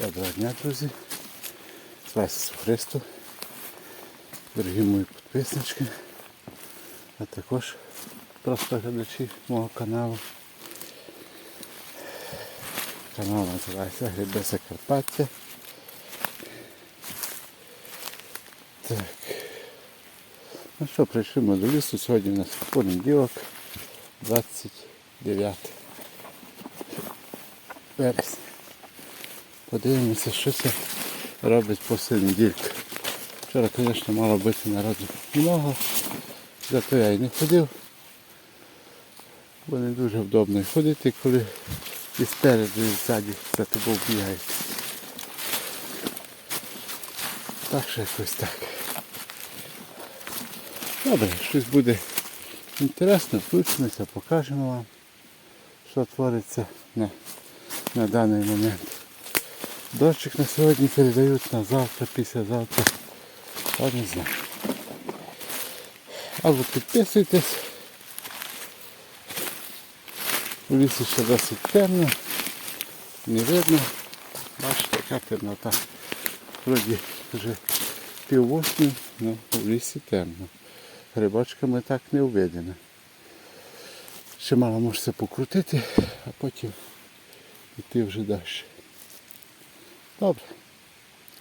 Доброго дня, друзі. З вас Христу. Дорогі мої підписнички, а також просто глядачі мого каналу. Канал називається Гриби Закарпаття. Так. Ну що, прийшли ми до лісу. Сьогодні у нас понеділок, 29 вересня. Подивимося, що це робить після недільки. Вчора, звісно, мало бути народу много, зато я і не ходив. Бо не дуже вдобно ходити, коли і спереду, і ззаді за тобою бігають. Так що якось так. Добре, щось буде інтересно, включимося, покажемо вам, що твориться на, на даний момент. Дощик на сьогодні передають на завтра, післязавтра. Я не знаю. Або підписуйтесь. У лісі ще досить темно, не видно. Бачите, яка темнота. Вроді вже пів восьми, але в лісі темно. Грибочками так не увидено. Ще мало можеться покрутити, а потім йти вже далі. Добре.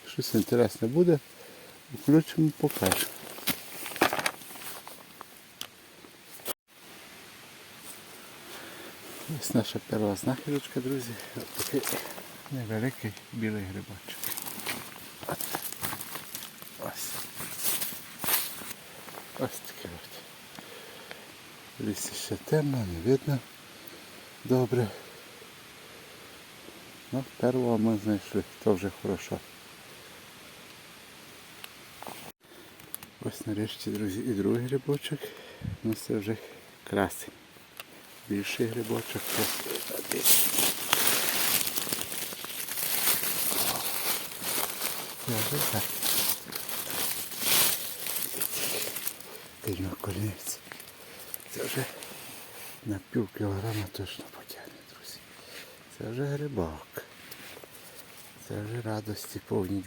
Щось інтересне буде. Включимо, покажемо. Ось наша перша знахідочка, друзі. Ось такий невеликий білий грибочок. Ось. Ось такий от. Лісі ще темно, не видно добре. Ну, первого ми знайшли, то вже хорошо. Ось нарешті, друзі, і другий грибочок. Ну це вже красень. Більший грибочок. Це так. Колінець. Це вже на пів кілограма точно потягне, друзі. Це вже грибок. Це вже радості повні.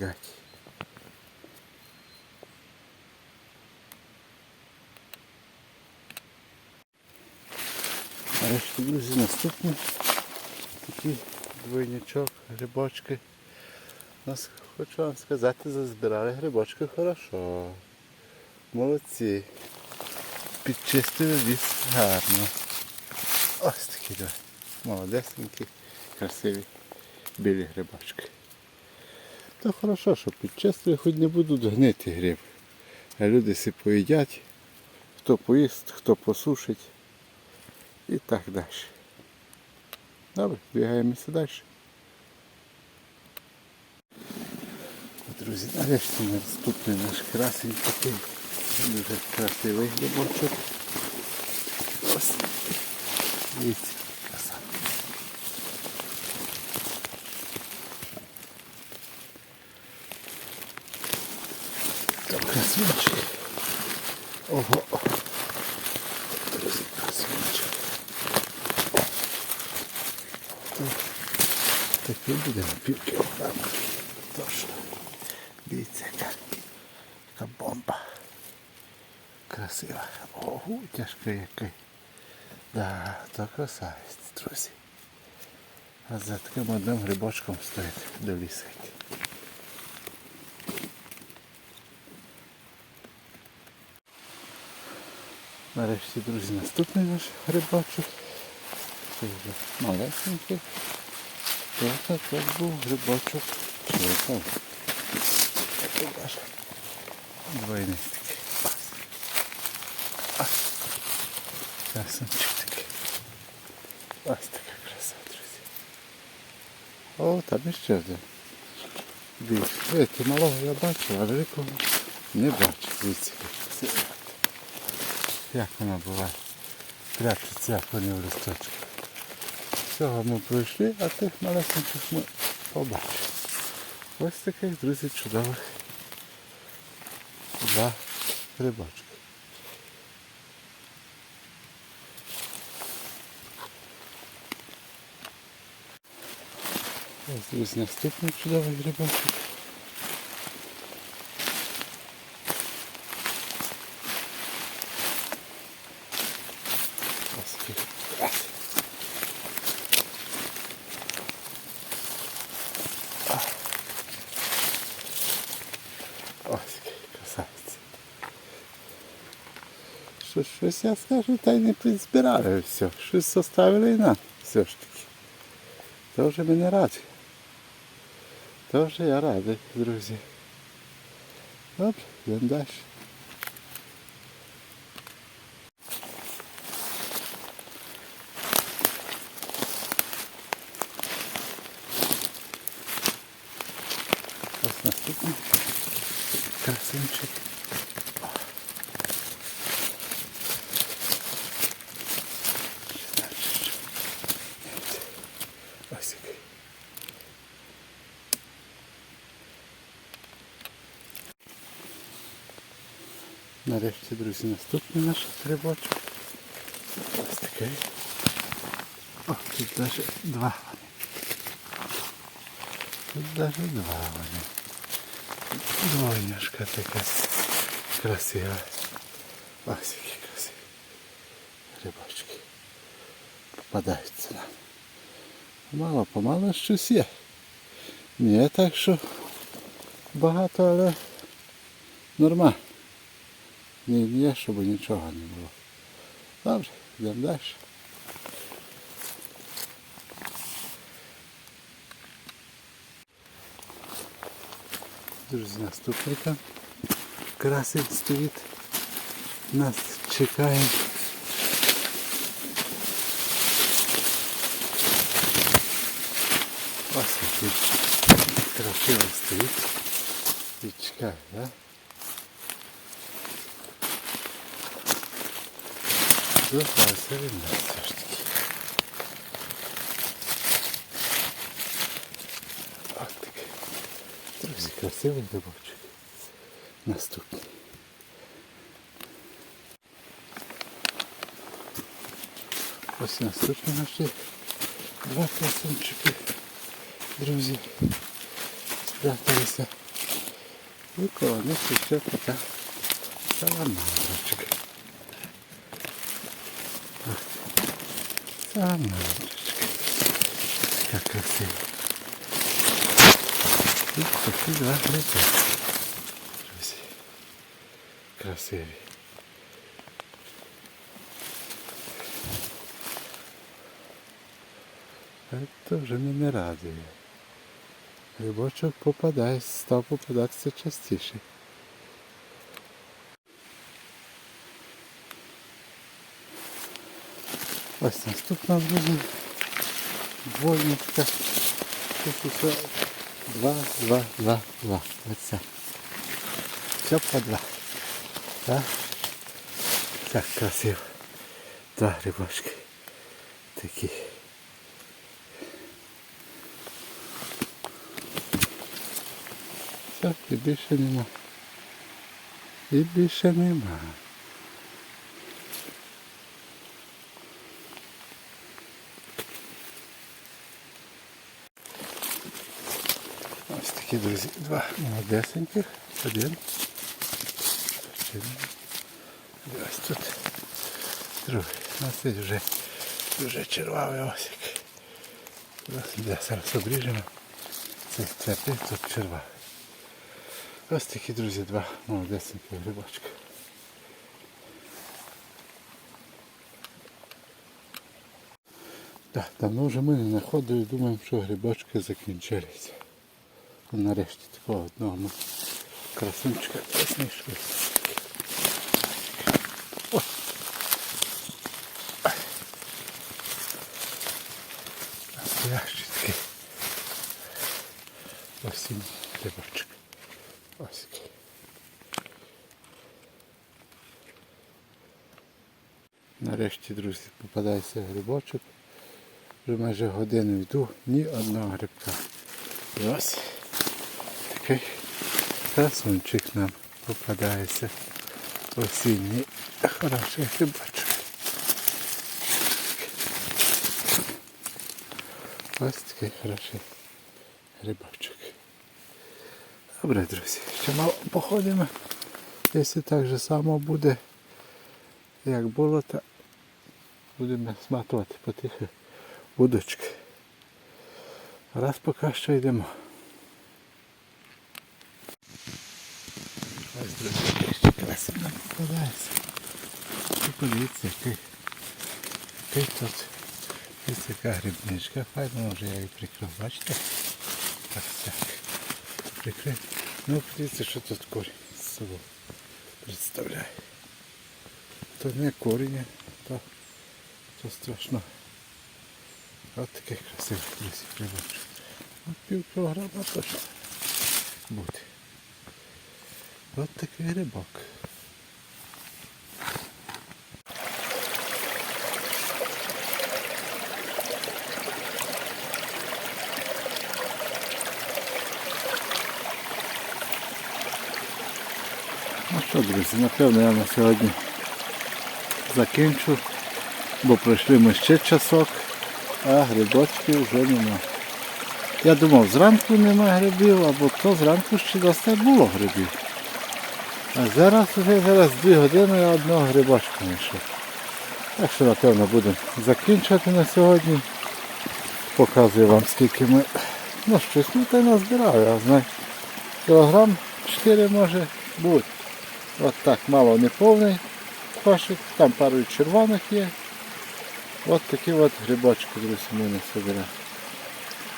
Нарешті, друзі, наступний такий двойничок, грибочки. Нас, хочу вам сказати, зазбирали грибочки хорошо. Молодці. Підчистили ліс гарно. Ось такі два. Молодесенькі, красиві білі грибочки. То хорошо, що підчистили, хоч не будуть гнити гриби. А люди си поїдять, хто поїсть, хто посушить і так далі. Добре, бігаємося далі. Друзі, нарешті наступний наш красень такий. Дуже красивий грибочок. Ось. Дивіться, краса. Там красунчик. Ого. Друзі, красунчик. Такий буде на пів кілограма. Точно. Дивіться, яка, яка бомба. Красива. Ого, тяжкий який. Да, то красавець, друзі. А за таким одним грибочком стоїть до лісу Нарешті, друзі, наступний наш грибочок. Це вже малесенький. Це також був грибочок. Чекав. Двойний такий. Ось. Такий. Ось така краса, друзі. О, там іще один. Більше. Видите, малого я бачив, а великого не бачив. Дивіться, як. Вона. Прячеться, як вони в листочках. Всього ми пройшли, а тих малесеньких ми побачили. Ось таких, друзі, чудових два грибочки. Ось друзі, наступний чудовий грибочок. Ось який красивий. Ось який красавець. Що, щось я скажу, та й не підзбирали все. Щось составили і нам все ж таки. То вже мене радий. То вже я радий, друзі. Добре, йдемо далі. Ось наступний красунчик. Ось який. Нарешті, друзі, наступний наш грибочок. Ось такий. О, тут навіть два вони. Тут навіть два вони. Двойняшка така красива. Ось які красиві. Грибочки. Попадаються нам. Мало помало щось є. Не так, що багато, але нормально. Не є, щоб нічого не було. Добре, йдемо далі. Друзі, наступний там красень стоїть. Нас чекає. Ось який красиво стоїть. І чекає, да? Дождався він Красивий грибочок. Наступний. Ось наступні наші два красунчики. Друзі. Спряталися. І коло них ще така саламандрочка. Саламандрочка. Така красива. І такі два грибочки. Друзі. Красиві. Це вже мене радує. Грибочок попадає, став попадатися частіше. Ось наступна друзі. Двойничка. Тут усе два, два, два, два. Оце. Все по два. Так? Так красиво. Два грибочки. Такі. Все, і більше нема. І більше нема. такі, друзі, два молодесеньких. Один. Один. І ось тут другий. У нас тут вже, вже червавий осік. Де зараз обріжемо. Це цепи, тут червавий. Ось такі, друзі, два молодесенькі грибочки. Так, давно вже ми не знаходили, думаємо, що грибочки закінчилися. Ну, Нарешті такого одного ми красунчика знайшли. Настоящий такий осінній грибочок. Ось який. Нарешті, друзі, попадається грибочок. Вже майже годину йду, ні одного грибка. І ось красунчик нам попадається. Осінній хороший грибочок. Ось такий хороший Рибачок. Добре, друзі, ще мало походимо. Якщо так же само буде, як було, то будемо сматувати потихи удочки. Раз поки що йдемо. Ось, друзі, ще красиво попадається. І подивіться, який, тут ось яка грибничка. Файно вже я її прикрив, бачите? Так, так. Прикрив. Ну, подивіться, що тут корінь з собою представляє. То не корінь, то, то страшно. От такий красивий, друзі. От пів кілограма точно буде. От такий грибок. Що, друзі, напевно я на сьогодні закінчу, бо пройшли ми ще часок, а грибочків вже нема. Я думав, зранку нема грибів, або то зранку ще досить було грибів. А зараз вже зараз дві години я одного грибочка знайшов. Так що напевно будемо закінчувати на сьогодні. Показую вам скільки ми. Ну щось ну, та й назбирав, я знаю. Кілограм 4 може бути. От так, мало не повний кошик, там пару червоних є. От такі от грибочки, друзі, ми не собираємо.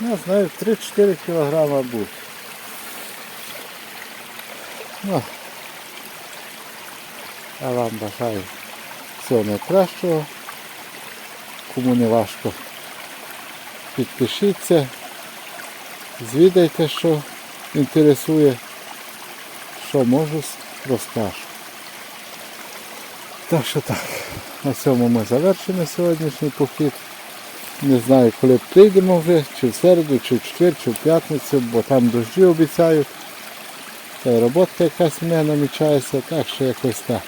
Ну, знаю, 3-4 кілограма будуть. Ну, а вам бажаю всього найкращого. Кому не важко, підпишіться, звідайте, що інтересує, що можу, розкажу. Так що так, на цьому ми завершимо сьогоднішній похід. Не знаю, коли прийдемо вже, чи в середу, чи в четвер, чи в п'ятницю, бо там дощі обіцяють. Та й робота якась в мене намічається, так що якось так.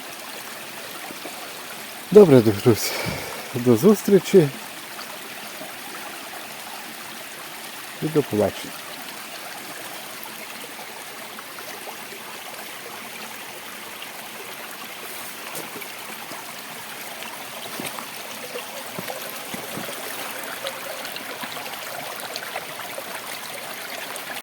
Добре, друзі. До зустрічі і до побачення.